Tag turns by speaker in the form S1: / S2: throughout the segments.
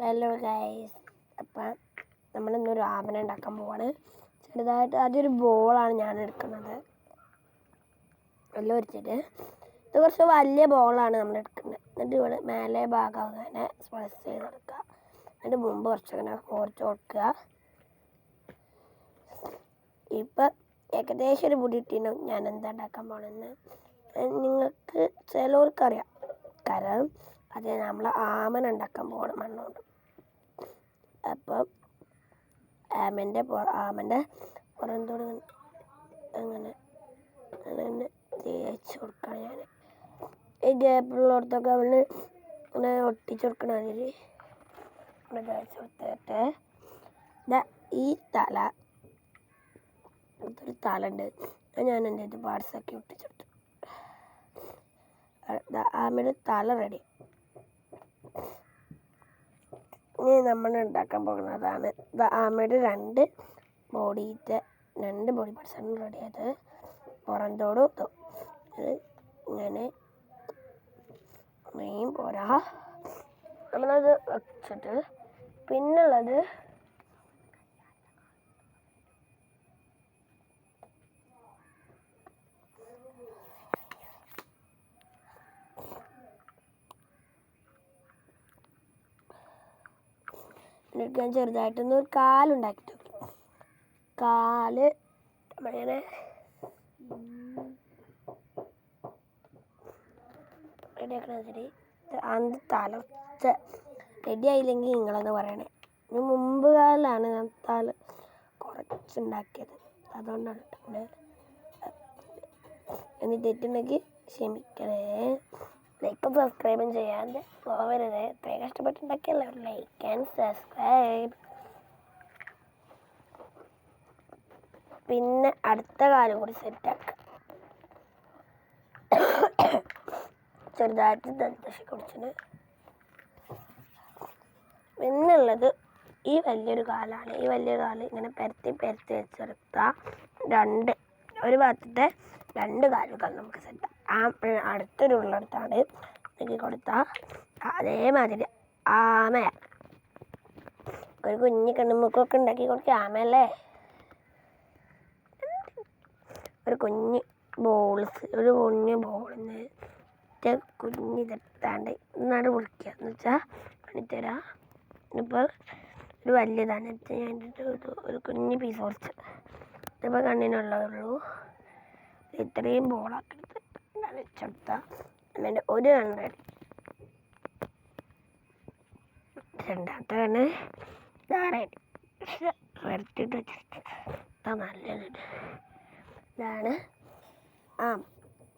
S1: Hello guys അപ്പം നമ്മളിന്നൊരു ആവന ഉണ്ടാക്കാൻ പോവാണ്. ചെറുതായിട്ട് അതൊരു ബോളാണ് ഞാൻ എടുക്കുന്നത്. എല്ലാം ഒരിച്ചിട്ട്. ഇത് കുറച്ച് വലിയ ബോളാണ് നമ്മൾ എടുക്കുന്നത്. എന്നിട്ട് ഇവിടെ മേലെ ഭാഗം അങ്ങനെ സ്പ്ലസ് ചെയ്ത് എടുക്കുക എന്നിട്ട് മുമ്പ് കുറച്ചങ്ങനെ കുറച്ച് കൊടുക്കുക. ഇപ്പം ഏകദേശം ഒരു പൊടി ഇട്ടിനു ഞാൻ എന്താ ഉണ്ടാക്കാൻ പോണെന്ന്. നിങ്ങൾക്ക് ചിലവർക്കറിയാം. കാരണം അത് നമ്മൾ ആമന ഉണ്ടാക്കാൻ പോകണം മണ്ണുകൊണ്ട് അപ്പം ആമന്റെ ആമന്റെ പുറന്തോട് അങ്ങനെ അങ്ങനെ തേച്ച് കൊടുക്കണം ഞാൻ ഈ ഗ്യാപ്പിലുള്ളടത്തൊക്കെ അവന് ഇങ്ങനെ ഒട്ടിച്ച് കൊടുക്കണം അതിൽ തേച്ച് കൊടുത്തിട്ട് ഈ തല ഇതൊരു തല ഉണ്ട് ഞാൻ എന്റെ ഇത് പാർട്സാക്കി ഒട്ടിച്ചെടുത്തു ആമയുടെ തല റെഡി ഇനി നമ്മൾ ഉണ്ടാക്കാൻ പോകുന്നതാണ് ആമയുടെ രണ്ട് ബോഡിത്തെ രണ്ട് ബോഡി പാർട്സാണ് റെഡി ആയത്. പുറന്തോടും ഇതും. ഇത് ഇങ്ങനെ മെയിൻ പോരാ. നമ്മളത് വെച്ചിട്ട് പിന്നുള്ളത് എന്നിട്ട് ഞാൻ ചെറുതായിട്ടൊന്ന് ഒരു കാലുണ്ടാക്കിട്ടു കാൽ നമ്മളിങ്ങനെ റെഡിയാക്കണ ശരി റെഡി ആയില്ലെങ്കിൽ നിങ്ങളെന്ന് പറയണേ? ഇതിന് മുമ്പ് കാലാണ് ഞാൻ തല കുറച്ചുണ്ടാക്കിയത്. അതുകൊണ്ടാണ് ഇനി തെറ്റുണ്ടെങ്കിൽ ക്ഷമിക്കണേ. ലൈക്കും സബ്സ്ക്രൈബും ചെയ്യാതെ പോവരുത്. ഇത്രയും കഷ്ടപ്പെട്ടുണ്ടാക്കിയല്ലേ ലൈക്ക് ആൻഡ് സബ്സ്ക്രൈബ് പിന്നെ അടുത്ത കാലം കൂടി സെറ്റാക്കുക ചെറുതായിട്ട് ദന്തശ കുടിച്ചിട്ട് പിന്നുള്ളത് ഈ വലിയൊരു കാലാണ്. ഈ വലിയൊരു കാൽ ഇങ്ങനെ പരത്തി പരത്തി വെച്ചെടുത്താൽ രണ്ട് ഒരു ഭാഗത്തെ രണ്ട് കാലുകൾ നമുക്ക് സെറ്റ് ആ പിന്നെ അടുത്തൊരു കൊടുത്ത അതേമാതിരി ആമയ ഒരു കുഞ്ഞു കണ്ണുമുക്കൊക്കെ ഉണ്ടാക്കി കൊടുക്കുക ആമയല്ലേ? ഒരു കുഞ്ഞ് ബോൾസ് ഒരു കുഞ്ഞ് ബോളിന്ന് കുഞ്ഞ് ഇതെടുത്താണ്ട് നടു പൊളിക്കുക എന്ന് വെച്ചാൽ കാണിത്തരാം ഇപ്പോൾ ഒരു വലിയതാണ്. ഞാൻ ഒരു കുഞ്ഞ് പീസ് കുറച്ച് ഇതിപ്പോൾ കണ്ണിനുള്ളതുള്ളൂ ഇത്രയും ബോളാക്കി വെച്ചെടുത്താൽ എന്നിട്ട് ഒരു കണ്ണ് രണ്ടാമത്തെ കണ്ണ് ഇതാണ് വരട്ടിട്ട് വെച്ചിട്ട് നല്ലത് ഇതാണ്. ആ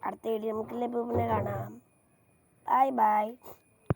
S1: അടുത്ത വീഡിയോ നമുക്കില്ലേ പിന്നെ കാണാം. Bye bye.